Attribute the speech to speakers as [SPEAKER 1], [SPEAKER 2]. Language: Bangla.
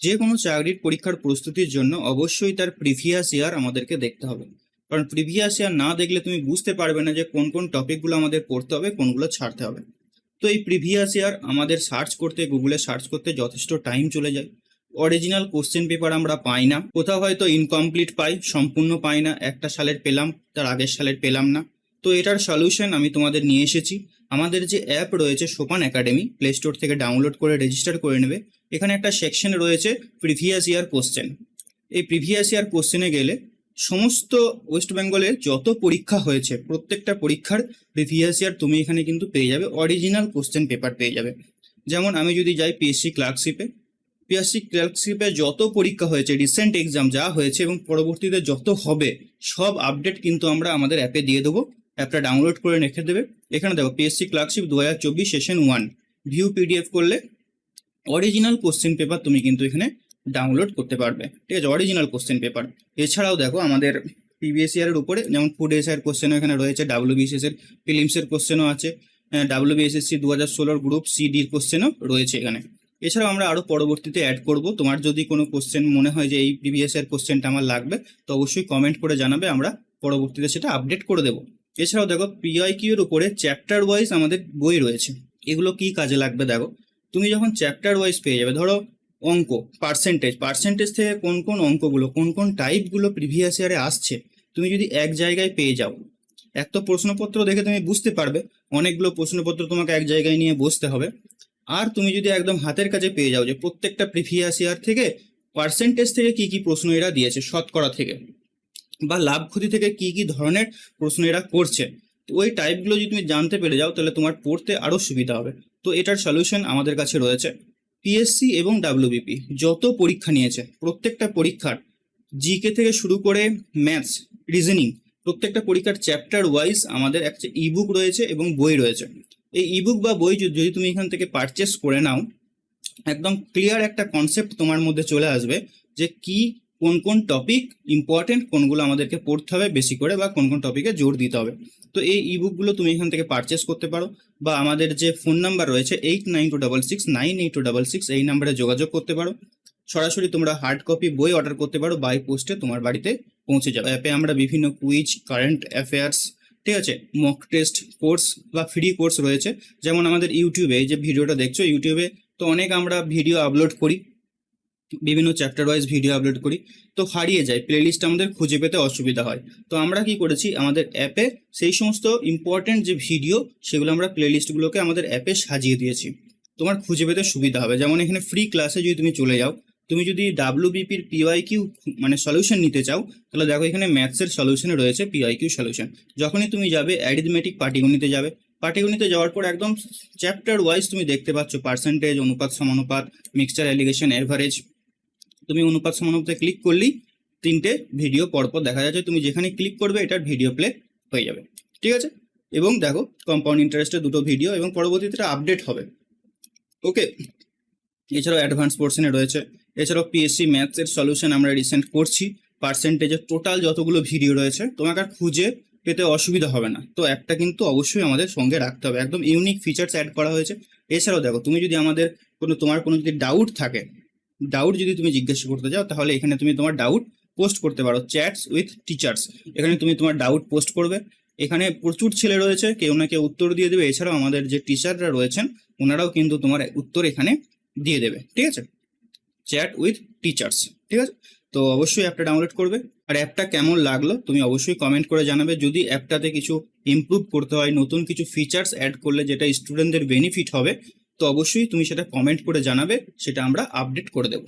[SPEAKER 1] যে কোনো চাকরির পরীক্ষার প্রস্তুতির জন্য অবশ্যই তার প্রিভিয়াস ইয়ার আমাদেরকে দেখতে হবে। কারণ প্রিভিয়াস ইয়ার না দেখলে তুমি বুঝতে পারবে না যে কোন কোন টপিকগুলো আমাদের পড়তে হবে, কোনগুলো ছাড়তে হবে। তো এই প্রিভিয়াস ইয়ার আমাদের সার্চ করতে গুগলে সার্চ করতে যথেষ্ট টাইম চলে যায়। অরিজিনাল কোশ্চেন পেপার আমরা পাই না। কোথাও হয়তো ইনকমপ্লিট পাই, সম্পূর্ণ পাই না। একটা সালের পেলাম, তার আগের সালের পেলাম না। তো এটার সলিউশন আমি তোমাদের নিয়ে এসেছি। আমাদের যে অ্যাপ রয়েছে সোপান একাডেমি প্লে স্টোর থেকে ডাউনলোড করে রেজিস্টার করে নেবে। এখানে একটা সেকশন রয়েছে প্রিভিয়াস ইয়ার কোশ্চেন এই প্রিভিয়াস ইয়ার কোশ্চেনে গেলে সমস্ত ওয়েস্ট বেঙ্গলের যত পরীক্ষা হয়েছে, প্রত্যেকটা পরীক্ষার প্রিভিয়াস ইয়ার তুমি এখানে কিন্তু পেয়ে যাবে অরিজিনাল কোশ্চেন পেপার পেয়ে যাবে। যেমন আমি যদি যাই পিএসসি ক্লার্কশিপে পিএসসি ক্লার্কশিপে যত পরীক্ষা হয়েছে রিসেন্ট এক্সাম যা হয়েছে এবং পরবর্তীতে যত হবে, সব আপডেট কিন্তু আমরা আমাদের অ্যাপে দিয়ে দেবো। অ্যাপটা ডাউনলোড করে রেখে দেবে। এখানে দেখো পিএসসি ক্লার্কশিপ দু হাজার চব্বিশ সেশন ওয়ান ভিউ পিডিএফ করলে অরিজিনাল কোশ্চেন পেপার তুমি কিন্তু এখানে ডাউনলোড করতে পারবে। ঠিক আছে অরিজিনাল কোশ্চেন পেপার এছাড়াও দেখো, আমাদের ইয়ারের উপরে, যেমন ফুড এসআইয়ের কোশ্চেনও এখানে রয়েছে ডাব্লিউবিএসএস এর ফিলিমসের কোশ্চেনও আছে ডাব্লিউবিএসএসসি দু হাজার ষোলোর গ্রুপ সি ডির কোশ্চেনও রয়েছে এখানে। এছাড়াও আমরা আরও পরবর্তীতে অ্যাড করব। তোমার যদি কোনো কোশ্চেন মনে হয় যে এই ইয়ার কোশ্চেনটা আমার লাগবে, তো অবশ্যই কমেন্ট করে জানাবে, আমরা পরবর্তীতে সেটা আপডেট করে দেবো। এছাড়াও দেখো পিআইকিউ এর উপরে চ্যাপ্টার ওয়াইজ আমাদের বই রয়েছে। এগুলো কি কাজে লাগবে দেখো? তুমি যখন চ্যাপ্টার ওয়াইজ পেয়ে যাবে, ধরো অঙ্ক পার্সেন্টেজ পার্সেন্টেজ থেকে কোন কোন অঙ্কগুলো, কোন কোন টাইপগুলো প্রিভিয়াস ইয়ারে আসছে, তুমি যদি এক জায়গায় পেয়ে যাও, এক তো প্রশ্নপত্র দেখে তুমি বুঝতে পারবে, অনেকগুলো প্রশ্নপত্র তোমাকে এক জায়গায় নিয়ে বসতে হবে। আর তুমি যদি একদম হাতের কাছে পেয়ে যাও যে প্রত্যেকটা প্রিভিয়াস ইয়ার থেকে পার্সেন্টেজ থেকে কি কি প্রশ্ন এরা দিয়েছে, শতকরা থেকে, বা লাভ ক্ষতি থেকে কি কি ধরনের প্রশ্ন এরা করছে, তো ওই টাইপগুলো যদি তুমি জানতে পেরে যাও, তাহলে তোমার পড়তে আরও সুবিধা হবে। তো এটার সলিউশন আমাদের কাছে রয়েছে। পিএসসি এবং ডাব্লিউবিপি যত পরীক্ষা নিয়েছে, প্রত্যেকটা পরীক্ষার জিকে থেকে শুরু করে ম্যাথস রিজনিং প্রত্যেকটা পরীক্ষার চ্যাপ্টার ওয়াইজ আমাদের একটা ইবুক রয়েছে এবং বই রয়েছে। এই ইবুক বা বই যদি তুমি এখান থেকে পারচেস করে নাও, একদম ক্লিয়ার একটা কনসেপ্ট তোমার মধ্যে চলে আসবে যে কি কোন কোন টপিক ইম্পর্টেন্ট কোনগুলো আমাদেরকে পড়তে হবে বেশি করে বা কোন কোন টপিকে জোর দিতে হবে। তো এই ইবুকগুলো তুমি এখান থেকে পারচেস করতে পারো বা আমাদের যে ফোন নাম্বার রয়েছে eight nine two double six nine eight two double six এই নাম্বারে যোগাযোগ করতে পারো। সরাসরি তোমরা হার্ড কপি বই অর্ডার করতে পারো বাই পোস্টে তোমার বাড়িতে পৌঁছে যাবে। অ্যাপে আমরা বিভিন্ন কুইজ কারেন্ট অ্যাফেয়ার্স ঠিক আছে মক টেস্ট কোর্স বা ফ্রি কোর্স রয়েছে। যেমন আমাদের ইউটিউবে এই যে ভিডিওটা দেখছ ইউটিউবে তো অনেক আমরা ভিডিও আপলোড করি। বিভিন্ন চ্যাপ্টার ওয়াইজ ভিডিও আপলোড করি। তো হারিয়ে যায় প্লেলিস্ট আমাদের খুঁজে পেতে অসুবিধা হয়। তো আমরা কি করেছি, আমাদের অ্যাপে সেই সমস্ত ইম্পর্টেন্ট যে ভিডিও সেগুলো আমরা প্লেলিস্টগুলোকে আমাদের অ্যাপে সাজিয়ে দিয়েছি। তোমার খুঁজে পেতে সুবিধা হবে। যেমন এখানে ফ্রি ক্লাসে যদি তুমি চলে যাও, তুমি যদি ডাব্লিউ বিপির পিওয়াই কিউ মানে সলিউশন নিতে চাও, তাহলে দেখো এখানে ম্যাথসের সলিউশনে রয়েছে পিওয়াই কিউ সলিউশন যখনই তুমি যাবে অ্যারিথমেটিক পাটিগণিতে যাবে। পাটিগণিতে যাওয়ার পর একদম চ্যাপ্টার ওয়াইজ তুমি দেখতে পাচ্ছ পার্সেন্টেজ অনুপাত, সমানুপাত মিক্সচার অ্যালিগেশন এভারেজ তুমি অনুপাত সমানুপাতে ক্লিক করলেই তিনটে ভিডিও পরপর দেখা যাচ্ছে। তুমি যেখানে ক্লিক করবে, এটার ভিডিও প্লে হয়ে যাবে। ঠিক আছে? এবং দেখো কম্পাউন্ড ইন্টারেস্টের দুটো ভিডিও এবং পরবর্তীতে আপডেট হবে। ওকে এছাড়াও অ্যাডভান্স পোর্শনে রয়েছে। এছাড়াও পিএসসি ম্যাথসের সলিউশন আমরা রিসেন্ট করছি। পার্সেন্টেজের টোটাল যতগুলো ভিডিও রয়েছে, তোমাকে আর খুঁজে পেতে অসুবিধা হবে না। তো অ্যাপটা কিন্তু অবশ্যই আমাদের সঙ্গে রাখতে হবে। একদম ইউনিক ফিচার্স অ্যাড করা হয়েছে। এছাড়াও দেখো, তুমি যদি আমাদের কোনো, তোমার কোনো যদি ডাউট থাকে ডাউট যদি তুমি জিজ্ঞাসা করতে চাও তাহলে এখানে তুমি তোমার ডাউট পোস্ট করতে পারো চ্যাটস উইথ টিচার্স এখানে তুমি তোমার ডাউট পোস্ট করবে। এখানে প্রচুর ছেলে রয়েছে, কেউ না কেউ উত্তর দিয়ে দেবে। এছাড়াও আমাদের যে টিচাররা রয়েছেন ওনারাও কিন্তু তোমার উত্তর এখানে দিয়ে দেবে। ঠিক আছে? চ্যাট উইথ টিচার্স ঠিক আছে? তো অবশ্যই অ্যাপটা ডাউনলোড করবে। আর অ্যাপটা কেমন লাগল, তুমি অবশ্যই কমেন্ট করে জানাবে। যদি অ্যাপটাতে কিছু ইমপ্রুভ করতে হয়, নতুন কিছু ফিচার্স অ্যাড করলে, যেটা স্টুডেন্টদের বেনিফিট হবে তো অবশ্যই তুমি সেটা কমেন্ট করে জানাবে সেটা আমরা আপডেট করে দেবো।